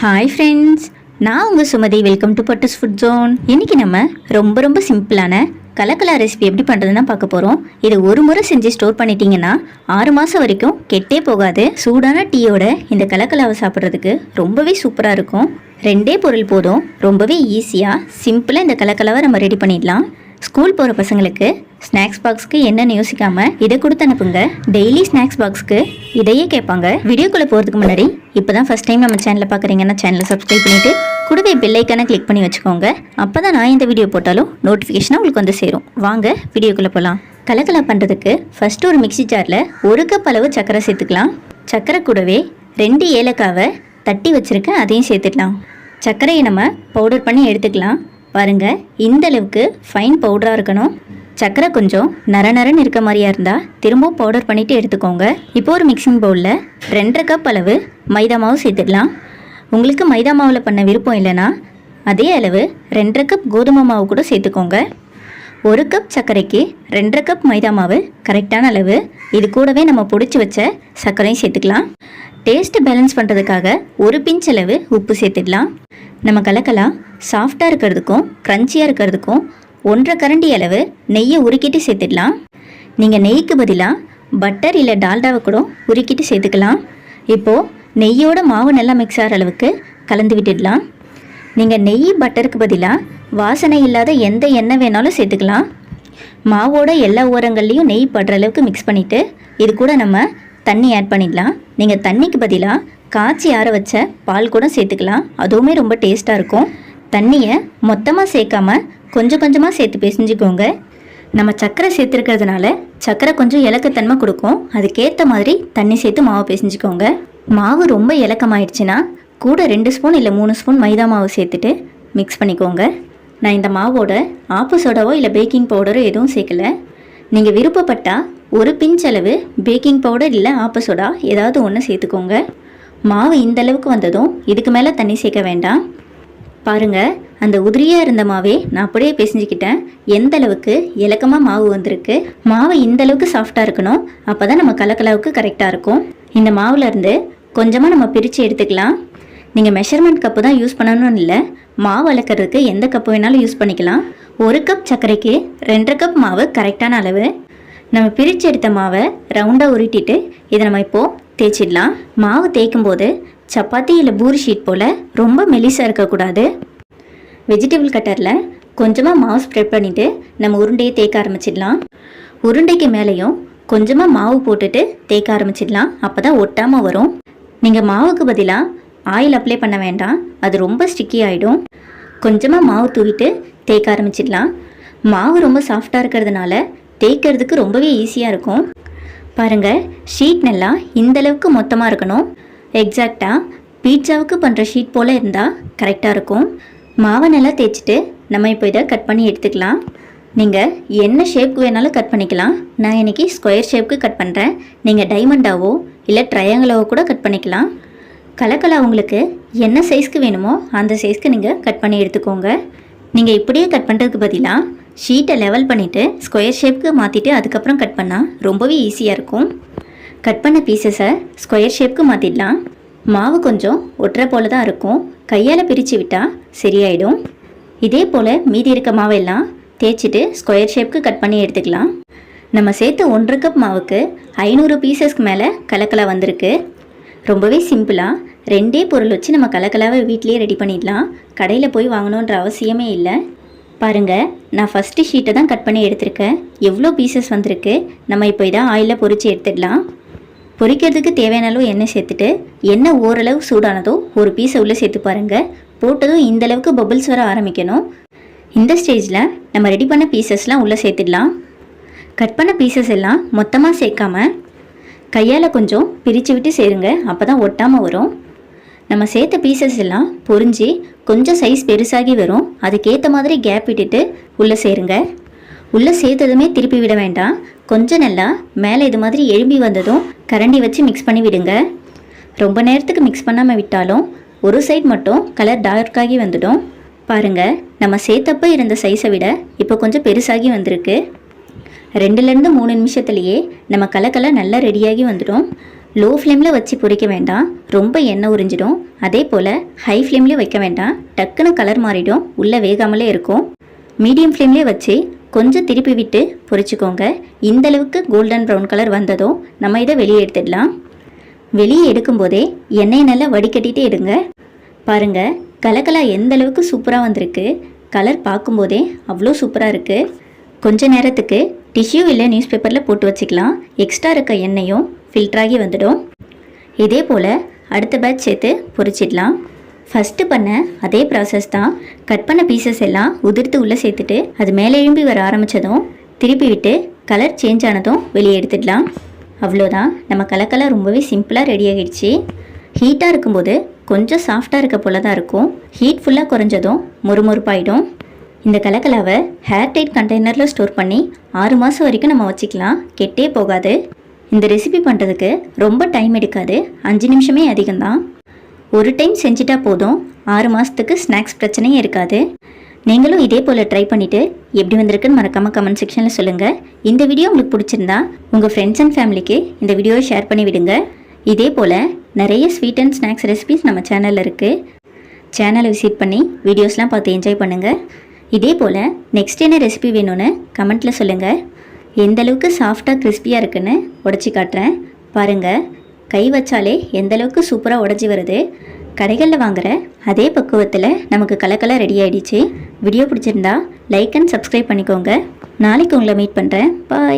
Hi friends நான் உங்கள் Sumathi. Welcome to Patta's food zone இன்றைக்கி நம்ம ரொம்ப ரொம்ப சிம்பிளான கலக்கலா ரெசிபி எப்படி பண்ணுறதுன்னு பார்க்க போகிறோம் இது ஒரு முறை செஞ்சு ஸ்டோர் பண்ணிட்டீங்கன்னா ஆறு மாதம் வரைக்கும் கெட்டே போகாது. சூடான டீயோட இந்த கலக்கலாவை சாப்பிட்றதுக்கு ரொம்பவே சூப்பராக இருக்கும். ரெண்டே பொருள் போதும். ரொம்பவே ஈஸியாக சிம்பிளாக இந்த கலக்கலாவை நம்ம ரெடி பண்ணிடலாம். ஸ்கூல் போகிற பசங்களுக்கு ஸ்நாக்ஸ் பாக்ஸ்க்கு என்னன்னு யோசிக்காம இதை கொடுத்து அனுப்புங்க. டெய்லி ஸ்நாக்ஸ் பாக்ஸ்க்கு இதையே கேட்பாங்க. வீடியோக்குள்ளே போகிறதுக்கு முன்னாடி இப்போ தான் ஃபஸ்ட் டைம் நம்ம சேனலில் பார்க்குறீங்கன்னா சேனலை சப்ஸ்கிரைப் பண்ணிவிட்டு கூடவே பெல்லைக்கான கிளிக் பண்ணி வச்சுக்கோங்க. அப்போ தான் நான் இந்த வீடியோ போட்டாலும் நோட்டிஃபிகேஷனாக உங்களுக்கு வந்து சேரும். வாங்க வீடியோக்குள்ளே போகலாம் கலக்கலா பண்ணுறதுக்கு ஃபஸ்ட்டு ஒரு மிக்ஸி ஜாரில் ஒரு கப் அளவு சர்க்கரை சேர்த்துக்கலாம். சர்க்கரை கூடவே ரெண்டு ஏலக்காவை தட்டி வச்சுருக்கேன் அதையும் சேர்த்துக்கலாம். சர்க்கரையை நம்ம பவுடர் பண்ணி எடுத்துக்கலாம். பாருங்க இந்தளவுக்கு ஃபைன் பவுடராக இருக்கணும். சர்க்கரை கொஞ்சம் நர நரன்னு இருக்க மாதிரியா இருந்தால் திரும்பவும் பவுடர் பண்ணிவிட்டு எடுத்துக்கோங்க. இப்போ ஒரு மிக்சிங் பவுலில் ரெண்டரை கப் அளவு மைதா மாவு சேர்த்துடலாம் உங்களுக்கு மைதா மாவில் பண்ண விருப்பம் இல்லைன்னா அதே அளவு ரெண்டரை கப் கோதுமை மாவு கூட சேர்த்துக்கோங்க. ஒரு கப் சர்க்கரைக்கு ரெண்டரை கப் மைதா மாவு கரெக்டான அளவு. இது கூடவே நம்ம பிடிச்சி வச்ச சர்க்கரையும் சேர்த்துக்கலாம். டேஸ்ட்டு பேலன்ஸ் பண்ணுறதுக்காக ஒரு பிஞ்ச் அளவு உப்பு சேர்த்துடலாம் நம்ம கலக்கலாம். சாஃப்டாக இருக்கிறதுக்கும் க்ரன்ச்சியாக இருக்கிறதுக்கும் ஒன்றரை கரண்டி அளவு நெய்யை உருக்கிட்டு சேர்த்துடலாம். நீங்கள் நெய்க்கு பதிலாக பட்டர் இல்லை டால்டாவை கூட உருக்கிட்டு சேர்த்துக்கலாம். இப்போது நெய்யோட மாவு நல்லா மிக்ஸ் ஆகிற அளவுக்கு கலந்து விட்டுடலாம். நீங்கள் நெய் பட்டருக்கு பதிலாக வாசனை இல்லாத எந்த எண்ணெய் வேணாலும் சேர்த்துக்கலாம். மாவோட எல்லா ஓரங்கள்லேயும் நெய் படுற அளவுக்கு மிக்ஸ் பண்ணிவிட்டு இது கூட நம்ம தண்ணி ஆட் பண்ணிடலாம். நீங்கள் தண்ணிக்கு பதிலாக காய்ச்சி ஆற வச்ச பால் கூட சேர்த்துக்கலாம். அதுவுமே ரொம்ப டேஸ்ட்டாக இருக்கும். தண்ணியை மொத்தமாக சேர்க்காம கொஞ்சம் கொஞ்சமாக சேர்த்து பிசைஞ்சுக்கோங்க. நம்ம சர்க்கரை சேர்த்துருக்கிறதுனால சர்க்கரை கொஞ்சம் இலக்கத்தன்மை கொடுக்கும். அதுக்கேற்ற மாதிரி தண்ணி சேர்த்து மாவு பிசைஞ்சுக்கோங்க. மாவு ரொம்ப இலக்கமாயிடுச்சுன்னா கூட ரெண்டு ஸ்பூன் இல்லை மூணு ஸ்பூன் மைதா மாவு சேர்த்துட்டு மிக்ஸ் பண்ணிக்கோங்க. நான் இந்த மாவோட ஆப்பு சோடாவோ இல்லை பேக்கிங் பவுடரோ எதுவும் சேர்க்கல. நீங்கள் விருப்பப்பட்டால் ஒரு பிஞ்ச் அளவு பேக்கிங் பவுடர் இல்லை ஆப்பு சோடா ஏதாவது ஒன்று சேர்த்துக்கோங்க. மாவு இந்த அளவுக்கு வந்ததும் இதுக்கு மேலே தண்ணி சேர்க்க வேண்டாம். பாருங்க அந்த உதிரியாக இருந்த மாவே நான் அப்படியே பிசைஞ்சுக்கிட்டேன். எந்த அளவுக்கு இலக்கமாக மாவு வந்திருக்கு. மாவு இந்த அளவுக்கு சாஃப்டாக இருக்கணும். அப்போ தான் நம்ம கலக்கலாவுக்கு கரெக்டாக இருக்கும். இந்த மாவுலேருந்து கொஞ்சமாக நம்ம பிரித்து எடுத்துக்கலாம். நீங்கள் மெஷர்மெண்ட் கப்பு தான் யூஸ் பண்ணணும்னு இல்லை. மாவு அளக்கிறதுக்கு எந்த கப்பு வேணாலும் யூஸ் பண்ணிக்கலாம். ஒரு கப் சர்க்கரைக்கு ரெண்டரை கப் மாவு கரெக்டான அளவு. நம்ம பிரித்து எடுத்த மாவை ரவுண்டாக உருட்டிட்டு இதை நம்ம இப்போது தேய்ச்சிடலாம். மாவு தேய்க்கும் போது சப்பாத்தி இல்லை பூரி ஷீட் போல் ரொம்ப மெலிசாக இருக்கக்கூடாது. வெஜிடபிள் கட்டரில் கொஞ்சமாக மாவு ஸ்ப்ரெட் பண்ணிவிட்டு நம்ம உருண்டையை தேய்க்க ஆரம்பிச்சிடலாம். உருண்டைக்கு மேலேயும் கொஞ்சமாக மாவு போட்டுட்டு தேய்க்க ஆரம்பிச்சிடலாம். அப்போ தான் ஒட்டாமல் வரும். நீங்கள் மாவுக்கு பதிலாக ஆயில் அப்ளை பண்ண வேண்டாம். அது ரொம்ப ஸ்டிக்கி ஆகிடும் கொஞ்சமாக மாவு தூவிட்டு தேய்க்க ஆரம்பிச்சிடலாம். மாவு ரொம்ப சாஃப்டாக இருக்கிறதுனால தேய்க்கிறதுக்கு ரொம்பவே ஈஸியாக இருக்கும். பாருங்கள் ஷீட் நல்லா இந்தளவுக்கு மொத்தமாக இருக்கணும். எக்ஸாக்டாக பீட்சாவுக்கு பண்ணுற ஷீட் போல் இருந்தால் கரெக்டாக இருக்கும். மாவை நல்லா தேய்ச்சிட்டு நம்ம இப்போ இதை கட் பண்ணி எடுத்துக்கலாம். நீங்கள் என்ன ஷேப்க்கு வேணாலும் கட் பண்ணிக்கலாம். நான் இன்னைக்கு ஸ்கொயர் ஷேப்க்கு கட் பண்ணுறேன் நீங்கள் டைமண்டாவோ இல்லை ட்ரையாங்கிளாவோ கூட கட் பண்ணிக்கலாம். கலக்கலா உங்களுக்கு என்ன சைஸ்க்கு வேணுமோ அந்த சைஸ்க்கு நீங்கள் கட் பண்ணி எடுத்துக்கோங்க. நீங்கள் இப்படியே கட் பண்ணுறதுக்கு பதிலாக ஷீட்டை லெவல் பண்ணிவிட்டு ஸ்கொயர் ஷேப்புக்கு மாற்றிட்டு அதுக்கப்புறம் கட் பண்ணால் ரொம்பவே ஈஸியாக இருக்கும். கட் பண்ண பீசஸை ஸ்கொயர் ஷேப்க்கு மாற்றிடலாம் மாவு கொஞ்சம் ஒட்டுற போல தான் இருக்கும். கையால் பிரித்து விட்டால் சரியாயிடும். இதே போல் மீதி இருக்க மாவெல்லாம் தேய்ச்சிட்டு ஸ்கொயர் ஷேப்புக்கு கட் பண்ணி எடுத்துக்கலாம். நம்ம சேர்த்த ஒன்றரை கப் மாவுக்கு ஐநூறு பீசஸ்க்கு மேலே கலக்கலா வந்திருக்கு. ரொம்பவே சிம்பிளாக ரெண்டே பொருள் வச்சு நம்ம கலக்கலாவை வீட்லேயே ரெடி பண்ணிடலாம். கடையில் போய் வாங்கணுன்ற அவசியமே இல்லை. பாருங்கள் நான் ஃபஸ்ட்டு ஷீட்டை தான் கட் பண்ணி எடுத்திருக்கேன். எவ்வளோ பீசஸ் வந்திருக்கு? நம்ம இப்போ இதை ஆயிலில் பொறிச்சு எடுத்துடலாம். பொரிக்கிறதுக்கு தேவையான அளவு எண்ணெய் சேர்த்துட்டு எண்ணெய் ஓரளவு சூடானதோ ஒரு பீஸை உள்ளே சேர்த்து பாருங்கள் போட்டதும் இந்த அளவுக்கு வர ஆரம்பிக்கணும். இந்த ஸ்டேஜில் நம்ம ரெடி பண்ண பீசஸ்லாம் உள்ளே சேர்த்துடலாம். கட் பண்ண பீசஸ் எல்லாம் மொத்தமாக சேர்க்காம கையால் கொஞ்சம் பிரித்து விட்டு சேருங்க. அப்போ தான் ஒட்டாமல் வரும். நம்ம சேர்த்த பீசஸ் எல்லாம் பொறிஞ்சு கொஞ்சம் சைஸ் பெருசாகி வரும். அதுக்கேற்ற மாதிரி கேப் விட்டுட்டு உள்ளே சேருங்க. உள்ளே சேர்த்ததுமே திருப்பி விட வேண்டாம். கொஞ்சம் நல்லா மேலே இது மாதிரி எழும்பி வந்ததும் கரண்டி வச்சு மிக்ஸ் பண்ணி விடுங்க. ரொம்ப நேரத்துக்கு மிக்ஸ் பண்ணாமல் விட்டாலும் ஒரு சைட் மட்டும் கலர் டார்க்காகி வந்துடும். பாருங்கள் நம்ம சேர்த்தப்போ இருந்த சைஸை விட இப்போ கொஞ்சம் பெருசாகி வந்திருக்கு. ரெண்டுலேருந்து மூணு நிமிஷத்துலேயே நம்ம கலக்கலை நல்லா ரெடியாகி வந்துடும். லோ ஃப்ளேமில் வச்சு பொரிக்க வேண்டாம். ரொம்ப எண்ணெய் உறிஞ்சிடும். அதே போல் ஹை ஃப்ளேம்லேயும் வைக்க வேண்டாம். டக்குன்னு கலர் மாறிடும். உள்ளே வேகாமலே இருக்கும். மீடியம் ஃப்ளேம்லேயே வச்சு கொஞ்சம் திருப்பி விட்டு பொரிச்சுக்கோங்க இந்தளவுக்கு கோல்டன் ப்ரௌன் கலர் வந்ததும் நம்ம இதை வெளியே எடுத்துடலாம். வெளியே எடுக்கும்போதே எண்ணெயை நல்லா வடிகட்டிகிட்டே எடுங்க. பாருங்க கலக்கலா எந்த அளவுக்கு சூப்பராக வந்திருக்கு. கலர் பார்க்கும்போதே அவ்வளோ சூப்பராக இருக்குது கொஞ்ச நேரத்துக்கு டிஷ்யூ இல்லை நியூஸ் பேப்பரில் போட்டு வச்சுக்கலாம். எக்ஸ்ட்ரா இருக்க எண்ணெயும் ஃபில்டராகி வந்துடும். இதே போல் அடுத்த பேட்ச் சேர்த்து பொரிச்சிடலாம் ஃபஸ்ட்டு பண்ண அதே ப்ராசஸ் தான். கட் பண்ண பீசஸ் எல்லாம் உதிர்த்து உள்ளே சேர்த்துட்டு அது மேலே எழும்பி வர ஆரம்பித்ததும் திருப்பி விட்டு கலர் சேஞ்ச் ஆனதும் வெளியே எடுத்துடலாம். அவ்வளோதான். நம்ம கலக்கலர் ரொம்பவே சிம்பிளாக ரெடி ஆகிடுச்சு. ஹீட்டாக இருக்கும்போது கொஞ்சம் சாஃப்டாக இருக்க போல தான் இருக்கும் ஹீட் ஃபுல்லாக குறைஞ்சதும் முறுமுறுப்பாயிடும். இந்த கலக்கலாவை ஹேர் டைட் கண்டெய்னரில் ஸ்டோர் பண்ணி ஆறு மாதம் வரைக்கும் நம்ம வச்சுக்கலாம். கெட்டே போகாது. இந்த ரெசிபி பண்ணுறதுக்கு ரொம்ப டைம் எடுக்காது. அஞ்சு நிமிஷமே அதிகம்தான். ஒரு டைம் செஞ்சிட்டா போதும். ஆறு மாதத்துக்கு ஸ்நாக்ஸ் பிரச்சனையே இருக்காது. நீங்களும் இதே போல் ட்ரை பண்ணிவிட்டு எப்படி வந்திருக்குன்னு மறக்காமல் கமெண்ட் செக்ஷனில் சொல்லுங்கள் இந்த வீடியோ உங்களுக்கு பிடிச்சிருந்தா உங்கள் ஃப்ரெண்ட்ஸ் அண்ட் ஃபேமிலிக்கு இந்த வீடியோவை ஷேர் பண்ணி விடுங்க. இதே போல் நிறைய ஸ்வீட் அண்ட் ஸ்நாக்ஸ் ரெசிபிஸ் நம்ம சேனலில் இருக்குது சேனலை விசிட் பண்ணி வீடியோஸ்லாம் பார்த்து என்ஜாய் பண்ணுங்கள் இதே போல் நெக்ஸ்ட் என்ன ரெசிபி வேணும்னு கமெண்ட்டில் சொல்லுங்கள் எந்தளவுக்கு சாஃப்டாக கிறிஸ்பியாக இருக்குன்னு உடச்சி காட்டுறேன். பாருங்கள் கை வச்சாலே எந்தளவுக்கு சூப்பராக உடஞ்சி வருது. கடைகளில் வாங்குகிற அதே பக்குவத்தில் நமக்கு கலக்கலாக ரெடி ஆகிடுச்சி வீடியோ பிடிச்சிருந்தா லைக் அண்ட் சப்ஸ்கிரைப் பண்ணிக்கோங்க. நாளைக்கு உங்களை மீட் பண்ணுறேன் பாய்